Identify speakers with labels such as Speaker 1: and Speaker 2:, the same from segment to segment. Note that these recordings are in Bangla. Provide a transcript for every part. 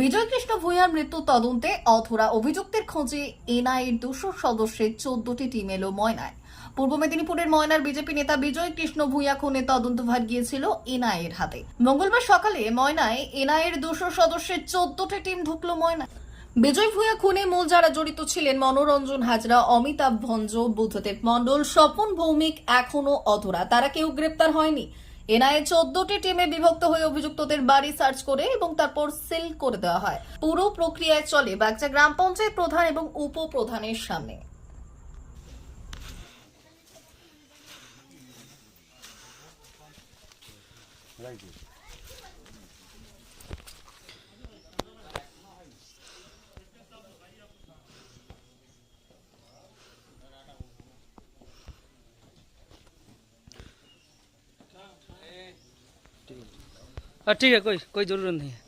Speaker 1: বিজয় কৃষ্ণ ভূঁইয়ার মৃত্যু তদন্তে অধরা অভিযুক্তের খোঁজে এনআইএর দুশো সদস্যের চোদ্দটি টিম এলো ময়নায়। পূর্ব মেদিনীপুরের ময়নার বিজেপি নেতা বিজয় কৃষ্ণ ভূঁইয়া খুনে তদন্তভার গিয়েছিল এনআইএর হাতে। মঙ্গলবার সকালে ময়নায় এনআইএর দুশো সদস্যের চোদ্দটি টিম ঢুকলো ময়নায়। বিজয় ভূঁইয়া খুনে মূল যারা জড়িত ছিলেন মনোরঞ্জন হাজরা, অমিতাভ ভঞ্জ, বুদ্ধদেব মণ্ডল, স্বপন ভৌমিক এখনও অধরা। তারা কেউ গ্রেপ্তার হয়নি। এনআইএ চোদ্দটি টিমে বিভক্ত হয়ে অভিযুক্তদের বাড়ি সার্চ করে এবং তারপর সিল করে দেওয়া হয়। পুরো প্রক্রিয়ায় চলে বাগচা গ্রাম পঞ্চায়েত প্রধান এবং উপপ্রধানের সামনে।
Speaker 2: हाँ ठीक है कोई कोई ज़रूरत नहीं है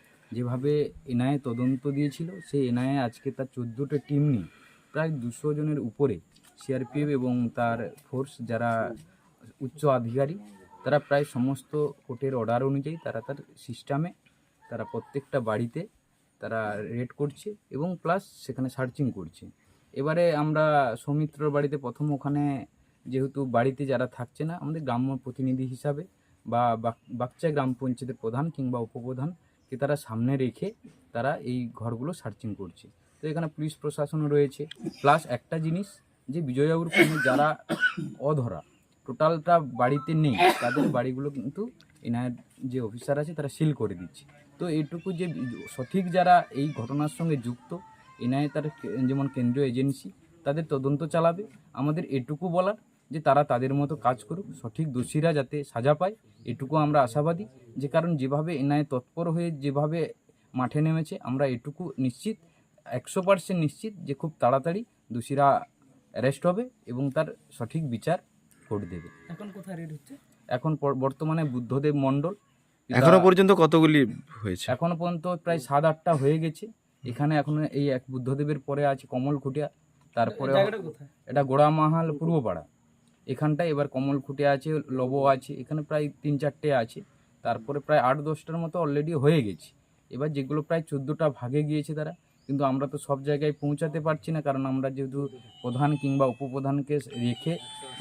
Speaker 3: যেভাবে এনআইএ তদন্ত দিয়েছিল, সেই এনআইএ আজকে তার চোদ্দোটা টিম নিয়ে প্রায় দুশো জনের উপরে সিআরপিএফ এবং তার ফোর্স যারা উচ্চ আধিকারিক, তারা প্রায় সমস্ত কোর্টের অর্ডার অনুযায়ী তারা তার সিস্টেমে তারা প্রত্যেকটা বাড়িতে তারা রেড করছে এবং প্লাস সেখানে সার্চিং করছে। এবারে আমরা সৌমিত্রর বাড়িতে প্রথম ওখানে যেহেতু বাড়িতে যারা থাকছে না, আমাদের গ্রাম্য প্রতিনিধি হিসাবে বা বাকচা গ্রাম পঞ্চায়েতের প্রধান কিংবা উপপ্রধানকে তারা সামনে রেখে তারা এই ঘরগুলো সার্চিং করছে। তো এখানে পুলিশ প্রশাসনও রয়েছে। প্লাস একটা জিনিস যে বিজয়বাবুর কোনো যারা অধরা, টোটালটা বাড়িতে নেই, তাদের বাড়িগুলো কিন্তু এনার যে অফিসার আছে তারা সিল করে দিচ্ছে। তো এটুকু যে সঠিক যারা এই ঘটনার সঙ্গে যুক্ত এনআইএ তার যেমন কেন্দ্রীয় এজেন্সি, তাদের তদন্ত চালাবে। আমাদের এটুকু বলার যে তারা তাদের মতো কাজ করুক সঠিক দোষীরা যাতে সাজা পায় এটুকু আমরা আশাবাদী। যে কারণ যেভাবে এনআইএ তৎপর হয়ে যেভাবে মাঠে নেমেছে আমরা এটুকু নিশ্চিত একশো পার্সেন্ট নিশ্চিত যে খুব তাড়াতাড়ি দোষীরা অ্যারেস্ট হবে এবং তার সঠিক বিচার কোর্ট দেবে।
Speaker 2: এখন কোথায় রেড হচ্ছে?
Speaker 3: এখন বর্তমানে বুদ্ধদেব মণ্ডল
Speaker 4: এখনও পর্যন্ত কতগুলি হয়েছে?
Speaker 3: এখনও পর্যন্ত প্রায় সাত আটটা হয়ে গেছে। এখানে এখনও এই এক বুদ্ধদেবের পরে আছে কমল খুটিয়া তারপরে এটা গোড়ামাহাল পূর্বপাড়া। এখানটায় এবার কমল খুঁটে আছে লবো আছে, এখানে প্রায় তিন চারটে আছে। তারপরে প্রায় আট দশটার মতো অলরেডি হয়ে গেছে। এবার যেগুলো প্রায় চোদ্দোটা ভাগে গিয়েছে তারা, কিন্তু আমরা তো সব জায়গায় পৌঁছাতে পারছি না, কারণ আমরা যেহেতু প্রধান কিংবা উপপ্রধানকে রেখে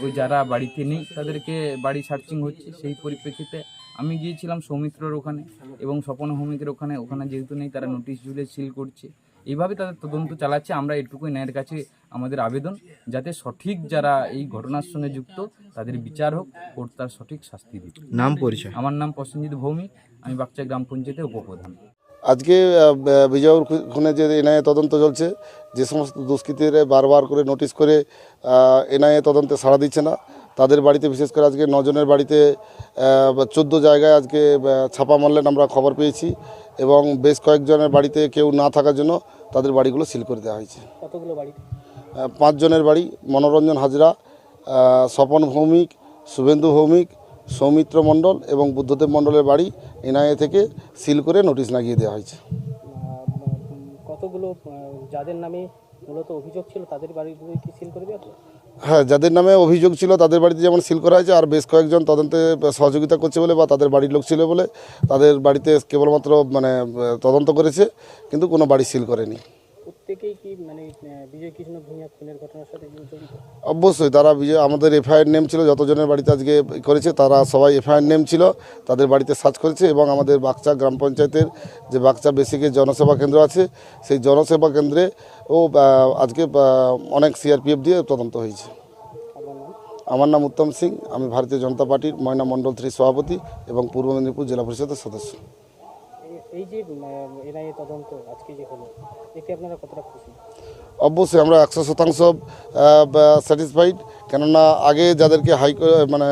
Speaker 3: ওই যারা বাড়িতে নেই, তাদেরকে বাড়ি সার্চিং হচ্ছে। সেই পরিপ্রেক্ষিতে আমি গিয়েছিলাম সৌমিত্রর ওখানে এবং স্বপন ভৌমিকের ওখানে। ওখানে যেহেতু নেই, তারা নোটিশ ঝুলে সিল করছে। এইভাবে তাদের তদন্ত চালাচ্ছে। আমরা এটুকুই ন্যায়ের কাছে আমাদের আবেদন যাতে সঠিক যারা এই ঘটনার সঙ্গে যুক্ত তাদের বিচার হোক কোর্ট তার সঠিক শাস্তি দিক।
Speaker 4: নাম পরিচয়।
Speaker 3: আমার নাম প্রসেনজিৎ ভৌমিক আমি বাগচা গ্রাম পঞ্চায়েতের উপপ্রধান।
Speaker 5: আজকে আহ, ব- বিজয়বাবুর খু- খুনে যে এনআইএ তদন্ত চলছে যে সমস্ত দুষ্কৃতীরা বারবার করে নোটিশ করে এনআইএ তদন্তে সাড়া দিচ্ছে না। তাদের বাড়িতে বিশেষ করে আজকে নজনের বাড়িতে চোদ্দ জায়গায় আজকে ছাপা মারলেন আমরা খবর পেয়েছি। এবং বেশ কয়েকজনের বাড়িতে কেউ না থাকার জন্য তাদের বাড়িগুলো সিল করে দেওয়া হয়েছে। পাঁচজনের বাড়ি মনোরঞ্জন হাজরা স্বপন ভৌমিক শুভেন্দু ভৌমিক সৌমিত্র মণ্ডল এবং বুদ্ধদেব মণ্ডলের বাড়ি এনআইএ থেকে সিল করে নোটিশ লাগিয়ে দেওয়া হয়েছে।
Speaker 6: কতগুলো যাদের নামে মূলত অভিযোগ ছিল তাদের বাড়িগুলো কি সিল করে দেওয়া?
Speaker 5: হ্যাঁ যাদের নামে অভিযোগ ছিল, তাদের বাড়িতে যেমন সিল করা হয়েছে, আর বেশ কয়েকজন তদন্তে সহযোগিতা করছে বলে বা তাদের বাড়ির লোক ছিল বলে তাদের বাড়িতে কেবলমাত্র মানে তদন্ত করেছে, কিন্তু কোনো বাড়ি সিল করেনি।
Speaker 6: প্রত্যেকেই কি মানে বিজয় কৃষ্ণ ভূঁইয়া খুনের ঘটনার সাথে জড়িত?
Speaker 5: অবশ্যই তারা বিজয় আমাদের এফআইআর নেম ছিল যতজনের বাড়িতে আজকে করেছে তারা সবাই এফআইআর নেম ছিল তাদের বাড়িতে সার্চ করেছে এবং আমাদের বাগচা গ্রাম পঞ্চায়েতের যে বাগচা বেসিকের জনসেবা কেন্দ্র আছে সেই জনসেবা কেন্দ্রে ও আজকে অনেক সিআরপিএফ দিয়ে তদন্ত হয়েছে। আমার নাম উত্তম সিং আমি ভারতীয় জনতা পার্টির ময়না মণ্ডল থ্রি সভাপতি এবং পূর্ব মেদিনীপুর জেলা পরিষদের সদস্য।
Speaker 6: এই- যে এনআইএ তদন্ত আজকে যে হলো এতে আপনারা কতটা খুশি?
Speaker 5: অবশ্যই আমরা একশো শতাংশ স্যাটিসফাইড কেননা আগে যাদেরকে হাই মানে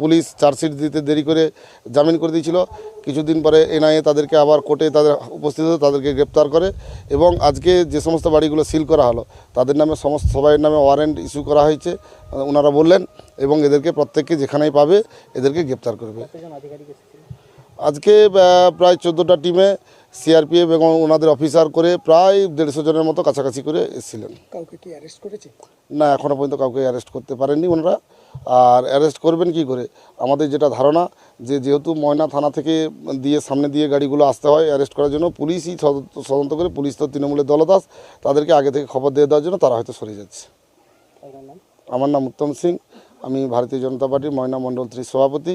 Speaker 5: পুলিশ চার্জশিট দিতে দেরি করে জামিন করে দিয়েছিল কিছুদিন পরে এনআইএ তাদেরকে আবার কোর্টে তাদের উপস্থিত হতে তাদেরকে গ্রেপ্তার করে এবং আজকে যে সমস্ত বাড়িগুলো সিল করা হলো তাদের নামে সমস্ত সবাইয়ের নামে ওয়ারেন্ট ইস্যু করা হয়েছে ওনারা বললেন এবং এদেরকে প্রত্যেককে যেখানেই পাবে এদেরকে গ্রেপ্তার করবে। আজকে প্রায় চোদ্দোটা টিমে সিআরপিএফ এবং ওনাদের অফিসার করে প্রায় দেড়শো জনের মতো কাছাকাছি করে এসেছিলেন।
Speaker 6: কাউকে কি অ্যারেস্ট করেছে?
Speaker 5: না এখনও পর্যন্ত কাউকে অ্যারেস্ট করতে পারেননি ওনারা। আর অ্যারেস্ট করবেন কি করে? আমাদের যেটা ধারণা যে যেহেতু ময়না থানা থেকে দিয়ে সামনে দিয়ে গাড়িগুলো আসতে হয় অ্যারেস্ট করার জন্য পুলিশই তদন্ত করে পুলিশ তো তৃণমূলের দলদাস তাদেরকে আগে থেকে খবর দিয়ে দেওয়ার জন্য তারা হয়তো সরে যাচ্ছে। আমার নাম উত্তম সিং আমি ভারতীয় জনতা পার্টির ময়না মণ্ডল থ্রি সভাপতি।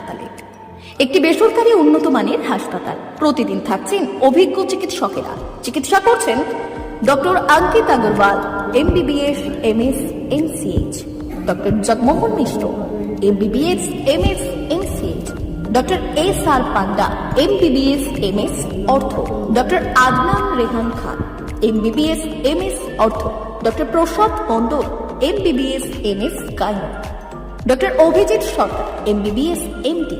Speaker 1: একটি বেসরকারি উন্নত মানের হাসপাতাল। প্রতিদিন থাকছেন অভিজ্ঞ চিকিৎসকেরা। চিকিৎসা করছেন doctor Ankit Agarwal, MBBS, MS MCh doctor Jagmohan Mishra, MBBS, MS MCh doctor S R Panda, MBBS, MS, ortho. Doctor Adnan Rehan Khan, MBBS, MS, ortho. Doctor Prasad Mondal, MBBS, MS gynae doctor Abhijit Sarkar, MBBS, MD.